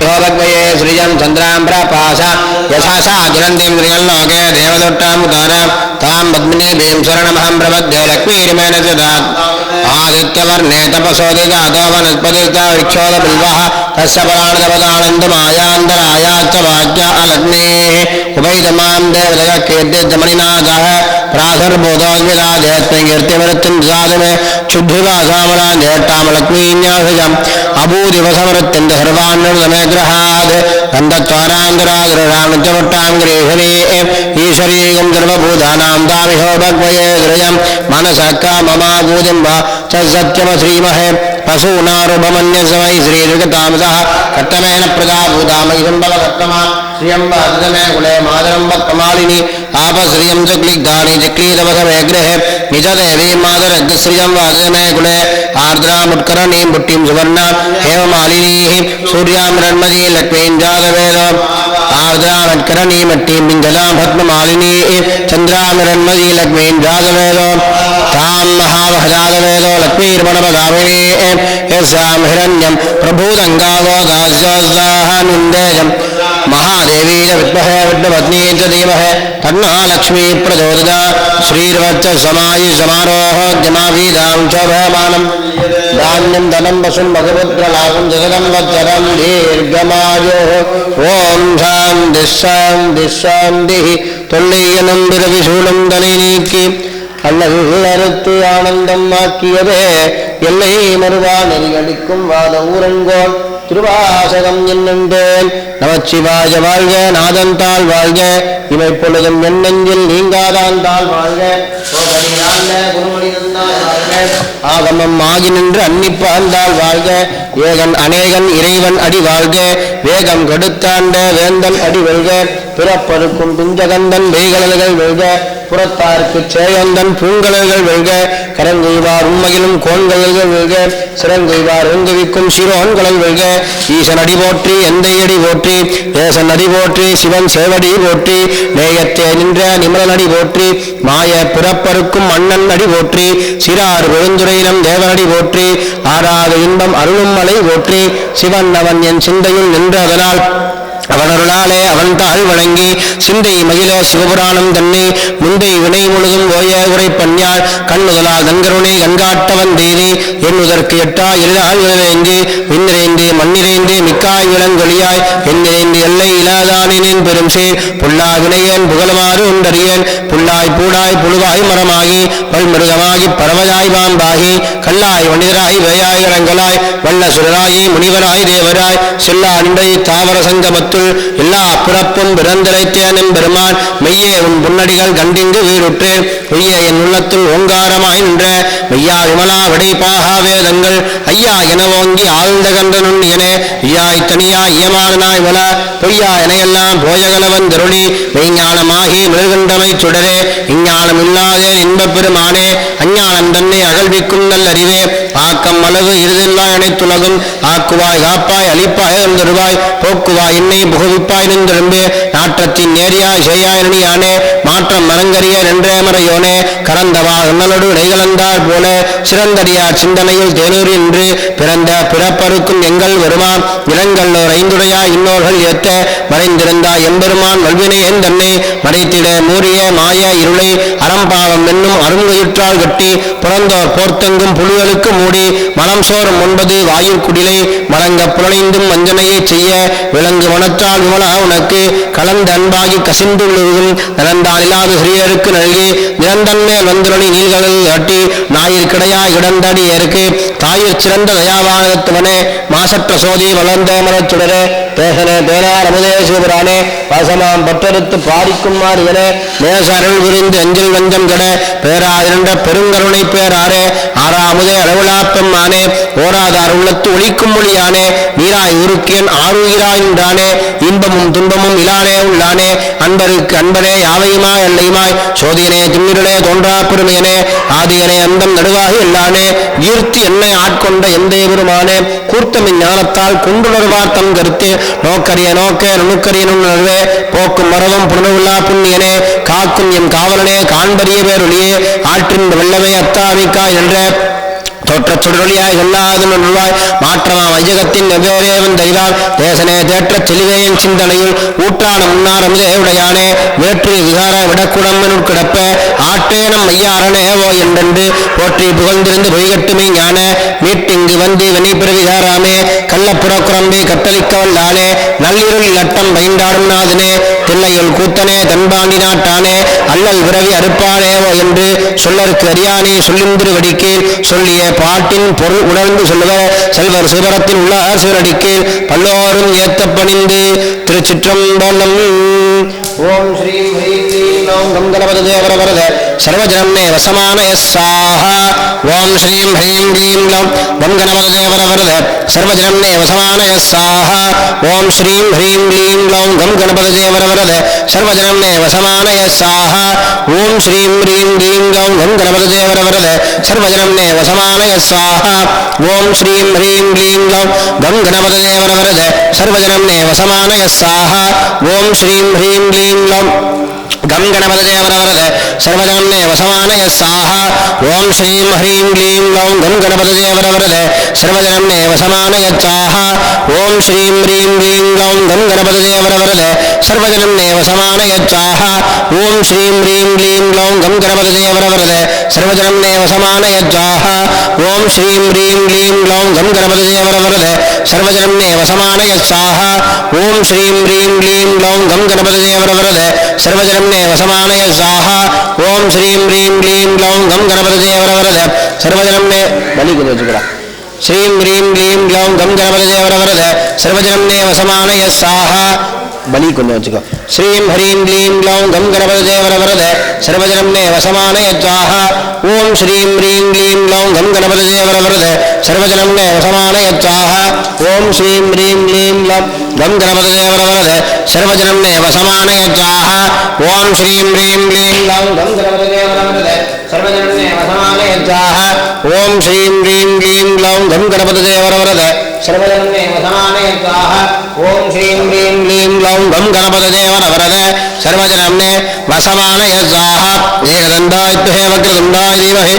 யோபக்வயே ஸ்ரீஜம் சந்திராம் பிரபாச யசா சா ஜனந்தீம் ஸ்ரீயல்லோகே தேவதொட்டாம் உதாரம் தாம் பத்மினி பீம் சுரணமஹம் பிரபத்யே லக்ஷ்மீரிமேன சுதாத் ஆதித்யவர்ணே தபசோதிதா தோவனஸ்பதிதா விக்ஷோத பில்வா தஸ்ய பராணதபதானந்தமாயாந்தராயாச்ச வாக்கிய அலக்னே उभैतमां देवदयकीर्तिर्जमणिनाथः प्रासर्बोधोद्विराजेऽस्मै कीर्तिमृत्युं साधमे क्षुद्धिवासामराजेट्टामलक्ष्मीन्यासजम् अभूदिवसमृत्युं सर्वान्नमे गृहात् गन्धत्वारान्तरागृहाणुचमुट्टां गृहिणी ईश्वरीयं सर्वभूतानां दामिहो भग्वये गृहम् मनसः काममाभूतिं वा च सत्यमश्रीमहे पशूनारुभमन्यसमै श्रीर्विगतामसः कट्टमेन श्रियम्ब अग्रमे कुले मादरम्ब कमालिनी आपश्रियं जुक्लिग्धानि जिक्लीदवसमेग्रहे निजदेवी मादरग्रश्रियं वादमे कुले आर्द्रामुट्करणीं पुट्टिं सुवर्णा ताम महावहजातवेदो लक्ष्मीर्मणपगामिने यस्यां हिरण्यं प्रभूदङ्गागो गास्योदाहानुन्देजं महादेवी च विद्महे, विद्मपत्नी धीमहे तन्ना लक्ष्मी प्रचोदया, श्रीर्वच्च समायि समारोह जमाभीदां च भयमानं धान्यं धनं वसुं भगवद्रलाभं जगदं वज्जरं दीर्घमायोः। ॐ शान्तिः शान्तिः शान्तिः। तुल्यनन्दिरविशूलं दलिनीकी தலை நீக்கி ஆனந்தம் ஆக்கியதே. எல்லை மறுவா நெறியடிக்கும் வாத ஊரங்கோன். திருவாசகம் என்னென்றேன் நமச்சிவாய வாழ்க நாதந்தாள் வாழ்க. இவை பொழுதும் எண்ணெஞ்சில் நீங்காதான் தாள் வாழ்க. ஆகமம் ஆகி நின்று அன்னிப்பாந்தாள் வாழ்க. ஏகன் அநேகன் இறைவன் அடி வாழ்க. வேகம் கடுத்தாண்ட வேந்தன் அடி வெல்க. பிறப்பருக்கும் பிஞ்சகந்தன் வெய்கலல்கள் வெல்க. புறத்தார்க்கு சேயந்தன் பூங்கலல்கள் வெல்க. கரங்கெய்வார் உண்மையிலும் கோண்கலல்கள் வெல்க சிறங்கெய்வார் ஓங்குவிக்கும் சிரோன்கலல் வெல்க. ஈசன் அடி போற்றி எந்தை அடி போற்றி ஏசன் அடி போற்றி சிவன் சேவடி போற்றி நேயத்தே நின்ற நிமலன் அடி போற்றி மாய பிறப்பருக்கும் மன்னன் அடி போற்றி சிறார் விழுந்துரையினம் தேவனடி போற்றி ஆறாத இன்பம் அருளும் மலை போற்றி சிவன் அவன் என் சிந்தையில் நின்றதனால் அவனருளாலே அவன் தாழ் வணங்கி சிந்தை மகிழ சிவபுராணம் தன்னை முந்தை வினை முழுதும் ஓய உரை பன்யாள் கண்ணுதலால் நன்கருணை கண்காட்டவன் தேதி எண்ணுதற்கு எட்டா எல்லாம் இழவேந்தி விண்ணிறைந்து மண்ணிறைந்து மிக்காய் விளங்கொழியாய் எண்ணிறைந்து எல்லை இலாதானின் பெரும் சேர் புல்லா வினையன் புகழமாறு உண்டறியன் புல்லாய் பூடாய் புழுவாய் மரமாகி பல்மிருகமாகி பறவையாய் பாம்பாகி கல்லாய் வணிதராய் வேயாய் கரங்களாய் வண்ண சுரராயி முனிவராய் தேவராய் செல்லா நின்றை தாவர சங்கமத்துள் எல்லா பிறப்பும் பிறந்திரைத்தேனும் பெருமான் மெய்யே உன் புன்னடிகள் கண்டிங்கு வீடுற்றேன் பொய்யே என் உள்ளத்துள் ஓங்காரமாய் நின்ற மெய்யா விமலா விடைப்பாகா வேதங்கள் ஐயா என ஓங்கி ஆழ்ந்த கன்ற நுண்ணியனே ஐயாய் தனியா இயமானாய் வள பொய்யா எனையெல்லாம் போயகலவன் திருளி மெய்ஞானமாகி மிருகண்டமை சுடர் இஞ்ஞானம் இல்லாதே இன்பப் பெருமானே அஞ்ஞானம் தன்னை அகழ்விக்கும் நல்லறிவே. ஆக்கம் அளவு இருதெல்லாம் அனைத்துலகும் ஆக்குவாய் காப்பாய் அழிப்பாய் எழுந்தருவாய் போக்குவாய் என்னை புகுவிப்பாய் நின்றெழும்பு நாற்றத்தின் நேரியாய் செய்யாய் யானே மாற்றம் மரங்கரிய நின்றேமரையோனே கறந்தவா அண்ணலோடு நெய்கலந்தார் போல. சிறந்தடியார் சிந்தனையில் தேனூர் என்று பிறந்த பிறப்பருக்கும் எங்கள் வருமான் இளங்கல்லோர் ஐந்துடையா இன்னோர்கள் ஏத்த மறைந்திருந்தாய் எம்பெருமான் வல்வினை என் தன்னை மறைத்திட மூறிய மாய இருளை. அறம்பாவம் என்னும் அருங்குயிற்றால் கட்டி. பிறந்தோர் போர்த்தெங்கும் புலிகளுக்கு மூடி மனம் சோறும் ஒன்பது வாயில் குடிலை மலங்க புலனைந்தும் வஞ்சனையை செய்ய விலங்கு மனத்தால் விமலா உனக்கு கலந்த அன்பாகி கசிந்துள்ளதும் நலந்தால் இல்லாத சிறியருக்கு நல்கி நிரந்தன் வந்துரணி நீள்களில் காட்டி ஞாயிற் கிடையாய் இடந்தடி தாயிற் சிறந்த தயாவானத்துவனே மாசற்ற சோதி வளர்ந்தேமனச் சுடரே தேசனே தேனார் அமுதே சிவபுரானே வாசமாம் பட்டெடுத்து பாடிக்கும் மாறுவனே நேச அருள் விரிந்து அஞ்சல் வஞ்சம் கட பேரா இரண்ட பெருங்கருணை பேராரே ஆறாமுதே அளவிலாப்பம் ஆனே ஓராதார் உள்ளத்து ஒழிக்கும் மொழியானே நீராய் உருக்கியன் ஆறுயிராய் நின்றானே இன்பமும் துன்பமும் இலானே உள்ளானே அன்பருக்கு அன்பனே யாவையுமாய் எல்லையுமாய் சோதியனே திம்மிரனே தோன்றா பெருமையனே ஆதியனே அந்தம் நடுவாகி எல்லானே ஈர்த்தி என்ன ஆட்கொண்ட எந்த பெருமானே கூர்த்தமின் ஞானத்தால் குண்டுணர்வார் தம் கருத்து. நோக்கரிய நோக்க நுணுக்கரிய போக்கும் மரபம் புனவுள்ளா புண்ணியனே. காக்கும் என் காவலனே காண்பரிய பேரொழியே. ஆற்றின் வெள்ளமே அத்தாமிக்காய் என்ற தோற்றச் சுடரொளியாய் சொல்லாது நுழைவாய் மாற்றமா வைஜகத்தின் வெவ்வேறேவன் தெய்வால் தேசனே தேற்றச் செலிவேயன் சிந்தனையில் ஊற்றான முன்னாரம் உடையானே வேற்று விகார விடக்குடம்பனுள் கிடப்ப ஆட்டேனம் ஐயாரணே ஓ என்றென்று போற்றி புகழ்ந்திருந்து பொய்கட்டுமை ஞான மீட்டிங்கு வந்து வெனி பிரவிகாராமே கள்ளப்புறக்குரம்பி கட்டளிக்க வல்லானே நள்ளிருள் லட்டம் பயின்றாடும் நாதனே தில்லையுள் கூத்தனே தன்பாண்டி நாட்டானே அல்லல் விரவி அறுப்பானேவோ என்று சொல்லருக்கு அறியானே சொல்லிந்திருவடிக்கீழ் சொல்லிய பாட்டின் பொருள் உணர்ந்து சொல்லுவர் செல்வர் சிவரத்தில் உள்ள சிவனடிக்கீழ் பல்லோரும் ஏத்த பணிந்து திருச்சிற்றம்பலம். ஓம் ஸ்ரீ ஓம் கணபதி தேவர வரத சர்வஜனம் மே வசமான யஸ்ஸாஹ ஓம் ஸ்ரீம் ஹ்ரீம் க்ளீம் லம் கம் கணபதி தேவர வரத சர்வஜனம் மே வசமான யஸ்ஸாஹ ஓம் ஸ்ரீம் ஹ்ரீம் க்ளீம் லம் கம் கணபதி தேவர வரத சர்வஜனம் மே வசமான யஸ்ஸாஹ ஓம் ஸ்ரீம் ஹ்ரீம் க்ளீம் லம் கம் கணபதி தேவர வரத சர்வஜனம் மே வசமான யஸ்ஸாஹ ஓம் ஸ்ரீம் ஹ்ரீம் க்ளீம் லம் கம் கணபதி தேவர வரத சர்வஜனம் மே வசமான யஸ்ஸாஹ ஓம் ஸ்ரீம் ஹ்ரீம் க்ளீம் சர்வஜனம்னே வசமான யஸ்ஸாஹ ஓம் ஸ்ரீம் ஹ்ரீம் க்ளீம் லம் கம் கணபதி சர்வஜனம்னே வசமான யச்சாஹ ஓம் ஸ்ரீம் ஹ்ரீம் க்ளீம் லம் கம் கணபதி தேவரவரத சர்வஜனம்னே வசமான யச்சாஹ ஓம் ஸ்ரீம் ஹ்ரீம் க்ளீம் லம் கம் கணபதி தேவரவரத சர்வஜனம்னே வசமான யச்சாஹ ஓம் ஸ்ரீம் ஹ்ரீம் க்ளீம் லம் கம் கணபதி தேவரவரத சர்வஜனம்னே வசமான யச்சாஹ ஓம் ஸ்ரீம் ஹ்ரீம் க்ளீம் லம் கம் கணபதி சர்வஜனம் மே வசமானய ஓம் ஸ்ரீம் ஹ்ரீம் க்ளீம் க்ளௌம் கம் கணபதி தேவரவரத சர்வஜனம் மே பலி கொஞ்சம் வச்சுக்கிறா. ஸ்ரீம் ஹ்ரீம் க்ளீம் க்ளௌம் கம் கணபதி தேவரவரத சர்வஜனம் மே வசமானய சாஹா பலி கொஞ்சம் வச்சுக்கோ ஸ்ரீம் ஹ்ரீம் க்ளீம் க்ளௌம் கம் கணபதி தேவரவரத சர்வஜனம் மே வசமானய சாஹா ஓம் ஸ்ரீம் ஹ்ரீம் க்ளீம் க்ளௌம் கம் கணபதி தேவரவரத சர்வஜனம் மே வசமானய சாஹா ஓம் ஸ்ரீம் ஹ்ரீம் க்ளீம் க்ளௌம் கம் கணபதி தேவரவரத சர்வஜனம் மே வசமானய சாஹா ஓம் ஸ்ரீம் ஹ்ரீம் க்ளீம் க்ளௌம் கம் கணபதி தேவரவரத ஓம் ஸ்ரீம் ஹ்ரீம் க்ளீம் க்ளௌம் கம் கணபதி தேவரவரத சர்வஜனம் மே வசமானய ஓம் ஸ்ரீம் ஹ்ரீம் க்ளீம் க்ளௌம் கம் கணபதி தேவரவரத சர்வஜனம் வசமானய துஹே வக்ரதுண்டாய் தீமஹி.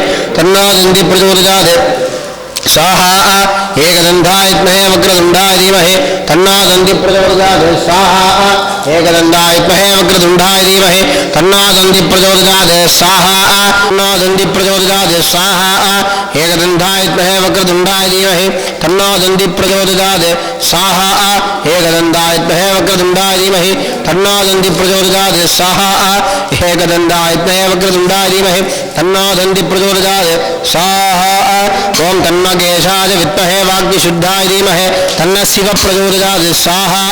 स्वाहा एकदंधाय विमहे वक्रतुंडाय धीमहे। तन्ना दंति प्रचोदयात् स्वाहा एकदंधाय विमहे धीमहे। तन्ना दंति प्रचोदयात् स्वाहा, तन्ना दंति प्रचोदयात् स्वाहा एकदंधाय विमहे वक्रतुंडाय धीमहे। तन्नादन्ति प्रचोदयात् स्वाहा एकदन्धाय विद्महे वक्रतुण्डाय धीमहि तन्नादन्ति प्रचोदयात् स्वाहा एकदन्धाय विद्महे वक्रतुण्डाय धीमहि तन्नादन्ति प्रचोदयात् स्वाहा ओम तन्न केशाय विद्महे वाग्विशुद्धाय धीमहि तन्न शिव प्रचोदयात् स्वाहा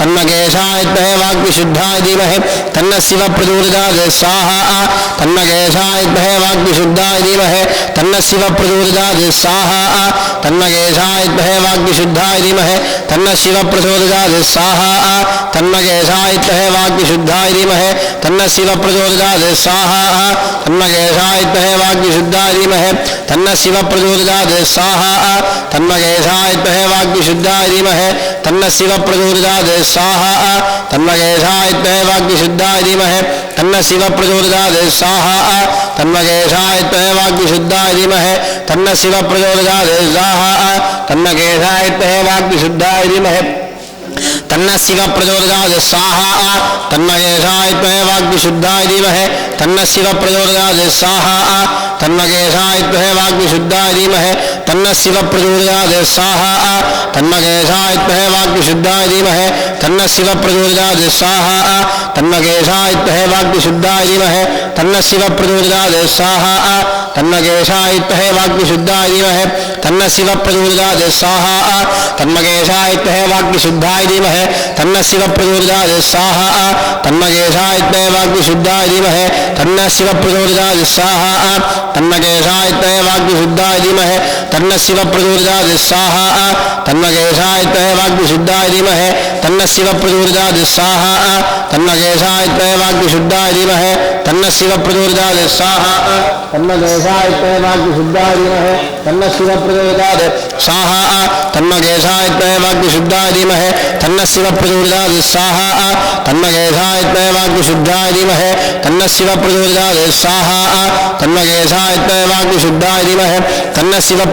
तन्न केशाय विद्महे वाग्विशुद्धाय धीमहि तन्न शिव प्रचोदयात् स्वाहा, तन्न विद्महे वाग्विशुद्धाय धीमहि। तन्न शिव प्रचोदयात् स्वाहा, तन्न विद्महे वाग्विशुद्धाय धीमहि। तन्न शिव प्रचोदयात् स्वाहा, तन्न विद्महे वाग्विशुद्धाय धीमहि। तन्न शिव प्रचोदयात् स्वाहा, तन्न केशाय विद्महे वाग्विशुद्धाय धीमहि। तन्न शिव प्रचोदयात् स्वाहा विद्महे वाग्विशुद्धाय धीमहि। तन्न शिव प्रचोदयाद स्वाहा तन्वगेशा इतवाग्निशुद्धा धीमहे। तन्न शिव प्रचोदयाद स्वाहा तन्वगेशा इतवाग्निशुद्धा धीमहे। तन्न शिव प्रचोदयाद स्वाहा तन्वगेशा इतवाग्निशुद्धा धीमहे। तन्न शिव प्रचोदयाद स्वाहा तन्वगेशाय वाग्विशुद्धाय धीमहे। तन्न शिव प्रचोदयाद तन्न शिव प्रचोदयाद साहा तन्न केशाय विद्महे जीमहे धीमहे। तन्न शिव प्रचोदयाद साहा तन्न केशाय विद्महे वाग्विशुद्धाय धीमहे। तन्न शिव प्रचोदयाद तन्मकेशाय विद्महे वाग्विशुद्धाय धीमहि तन्न शिव प्रचोदयात् स्वाहा। तन्मकेशाय विद्महे वाग्विशुद्धाय धीमहि तन्न शिव प्रचोदयात् स्वाहा। तन्मकेशाय विद्महे वाग्विशुद्धाय धीमहि तन्न शिव प्रचोदयात् स्वाहा। तन्मकेशाय विद्महे वाग्विशुद्धाय धीमहि तन्न शिव प्रचोदयात् स्वाहा। तन्मकेशाय विद्महे वाग्विशुद्धाय धीमहि तन्न शिव प्रचोदयात् स्वाहा। तन्मकेशाय विद्महे वाग्विशुद्धाय धीमहि तन्न शिव प्रचोदयात् स्वाहा। तन्न देशायत्मयवाग्नि शिव प्रचोदिताद साहा आ शिव प्रचोदिताद साहा आ, तन्न गेशायत्मयवाग्नि शुद्धादिमहे तन्न शिव प्रचोदिताद तन्न शिव